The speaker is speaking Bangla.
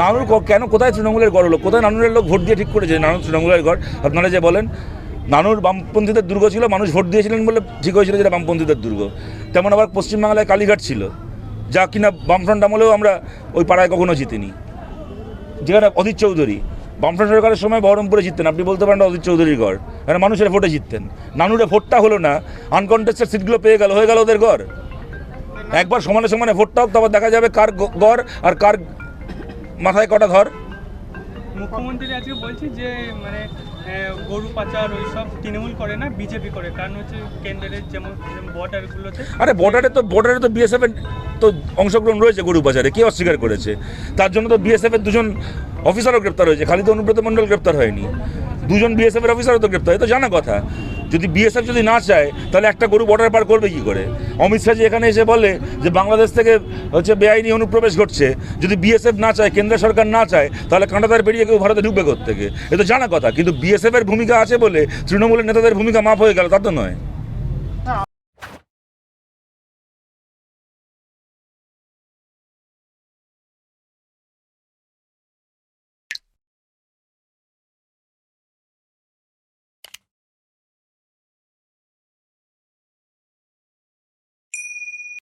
নানুর কেন? কোথায় তৃণমূলের গড় হলো? কোথায় নানুরের লোক ভোট দিয়ে ঠিক করেছে? নানুর তৃণমূলের গড়। আপনারা যে বলেন নানুর বামপন্থীদের দুর্গ ছিল মানুষ ভোট দিয়েছিলেন বলে ঠিক হয়েছিল যেটা বামপন্থীদের দুর্গ। তেমন আবার পশ্চিমবাংলায় কালীঘাট ছিল যা কিনা বামফ্রন্ট আমলেও আমরা ওই পাড়ায় কখনো জিতিনি। যেখানে অধীর চৌধুরী বামফ্রন্ট সরকারের সময় বহরমপুরে জিততেন আপনি বলতে পারেন অধীর চৌধুরীর গড়। এখানে মানুষের ভোটে জিততেন। নানুরে ভোটটা হলো না আনকন্টেস্টেড সিটগুলো পেয়ে গেল হয়ে গেল ওদের গড়। একবার সমানে সমানে ভোটটা হোক তারপর দেখা যাবে কার গড় আর কার মাথায় কটা ধর। মুখ্যমন্ত্রী আজকে বলছে যে মানে গরু পাচার তৃণমূল করে না বিজেপি করে। কারণ হচ্ছে কেন্দ্রের যেমন বর্ডারগুলোতে আরে বর্ডারে তো বর্ডারে তো বিএসএফ এর তো অংশগ্রহণ রয়েছে গরু কে অস্বীকার করেছে? তার জন্য তো বিএসএফ এর দুজন অফিসারও গ্রেপ্তার হয়েছে খালি তো অনুব্রত মণ্ডল গ্রেপ্তার হয়নি। দুজন বিএসএফ এর অফিসারও তো গ্রেপ্তার হয় তো জানা কথা। যদি বিএসএফ যদি না চায়, তাহলে একটা গরু বর্ডার পার করবে কি করে? অমিত শাহ যে এখানে এসে বলে যে বাংলাদেশ থেকে হচ্ছে বেআইনি অনুপ্রবেশ ঘটছে, যদি বিএসএফ না চায়, কেন্দ্র সরকার না চায়, তাহলে কাঁটাতার বেরিয়ে কেউ ভারতে ঢুকবে থেকে এ তো জানা কথা, কিন্তু বিএসএফের ভূমিকা আছে বলে তৃণমূলের নেতাদের ভূমিকা মাফ হয়ে গেল, তা তো নয়।